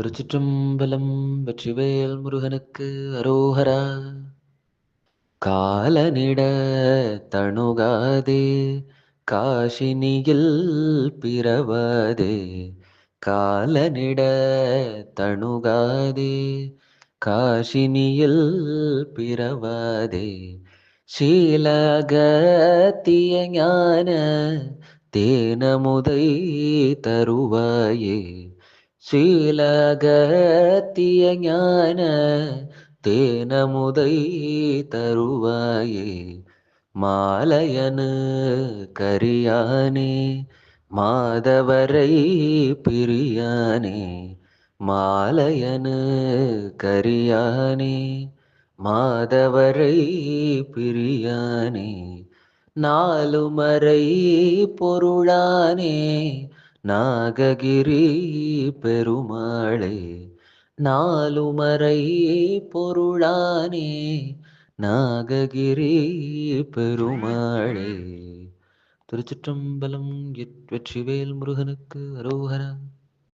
திருச்சிற்றம்பலம் வெற்றிவேல் முருகனுக்கு அரோகரா. காலனிட தணுகாதே காஷினியில் பிறவாதே. காலனிட தணுகாதே காஷினியில் பிறவாதே. சீலகத்திய ஞான தேனமுதை தருவாயே. சீலகத்திய ஞான தேனமுதை தருவாயே மாலையனு கரியானே மாதவரை பிரியானே மாலையனு கரியானே மாதவரை பிரியானே நாலுமறை பொருளானே நாககிரி பெருமாளே நாலுமறை பொருளானே நாககிரி பெருமாளே. திருச்சிற்றம்பலம் எட் வெற்றிவேல் முருகனுக்கு அரோகரா.